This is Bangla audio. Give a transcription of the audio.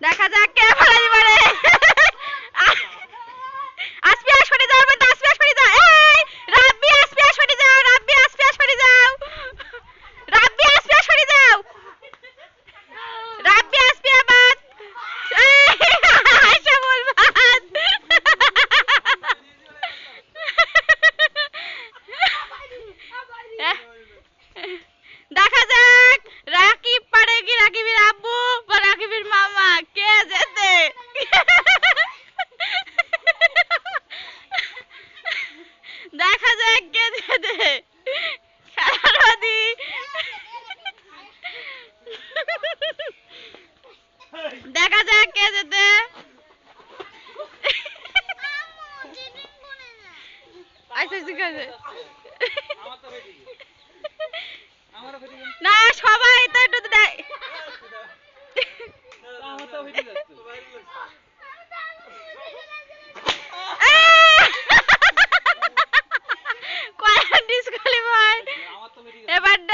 দেখা যাক কে ফেলে দেখা যাক কে যেতে। আইসা শিখা যায় never